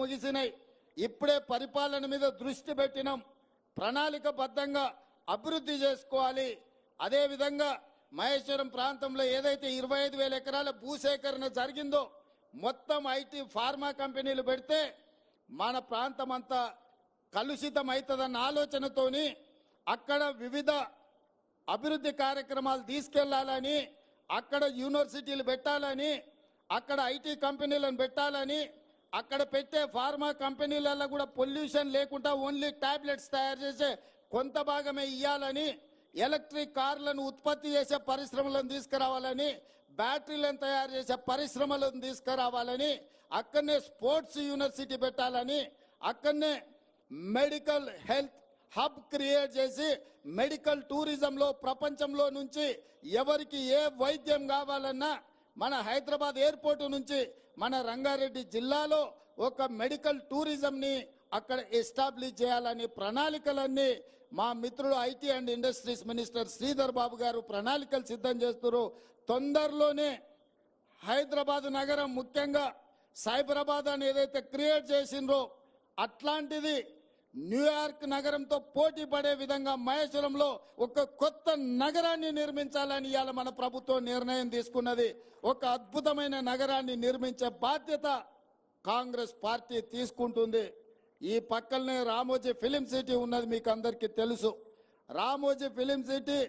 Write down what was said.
ముగిసినాయి. ఇప్పుడే పరిపాలన మీద దృష్టి పెట్టినాం. ప్రణాళికబద్ధంగా అభివృద్ధి చేసుకోవాలి. అదేవిధంగా మహేశ్వరం ప్రాంతంలో ఏదైతే ఇరవై ఐదు వేల ఎకరాల భూసేకరణ జరిగిందో మొత్తం ఐటీ ఫార్మా కంపెనీలు పెడితే మన ప్రాంతం అంతా కలుషితం అవుతుందన్న ఆలోచనతోని అక్కడ వివిధ అభివృద్ధి కార్యక్రమాలు తీసుకెళ్ళాలని అక్కడ యూనివర్సిటీలు పెట్టాలని అక్కడ ఐటీ కంపెనీలను పెట్టాలని అక్కడ పెట్టే ఫార్మా కంపెనీలలో కూడా పొల్యూషన్ లేకుండా ఓన్లీ టాబ్లెట్స్ తయారు చేసే కొంత భాగమే ఇవ్వాలని ఎలక్ట్రిక్ కార్లను ఉత్పత్తి చేసే పరిశ్రమలను తీసుకురావాలని బ్యాటరీలను తయారు చేసే పరిశ్రమలను తీసుకురావాలని అక్కడనే స్పోర్ట్స్ యూనివర్సిటీ పెట్టాలని అక్కడనే మెడికల్ హెల్త్ హబ్ క్రియేట్ చేసి మెడికల్ టూరిజంలో ప్రపంచంలో నుంచి ఎవరికి ఏ వైద్యం కావాలన్నా మన హైదరాబాద్ ఎయిర్పోర్ట్ నుంచి మన రంగారెడ్డి జిల్లాలో ఒక మెడికల్ టూరిజంని అక్కడ ఎస్టాబ్లిష్ చేయాలని ప్రణాళికలన్నీ మా మిత్రుడు IT and industries minister Sridhar Babu గారు ప్రణాళికలు సిద్ధం చేస్తున్నారు. తొందరలోనే హైదరాబాద్ నగరం ముఖ్యంగా సైబరాబాద్ అని ఏదైతే క్రియేట్ చేసిండ్రో అట్లాంటిది న్యూయార్క్ నగరంతో పోటీ పడే విధంగా మహేశ్వరంలో ఒక కొత్త నగరాన్ని నిర్మించాలని ఇవాళ మన ప్రభుత్వం నిర్ణయం తీసుకున్నది. ఒక అద్భుతమైన నగరాన్ని నిర్మించే బాధ్యత కాంగ్రెస్ పార్టీ తీసుకుంటుంది. ఈ పక్కనే రామోజీ ఫిలిం సిటీ ఉన్నది మీకు అందరికీ తెలుసు. Ramoji film city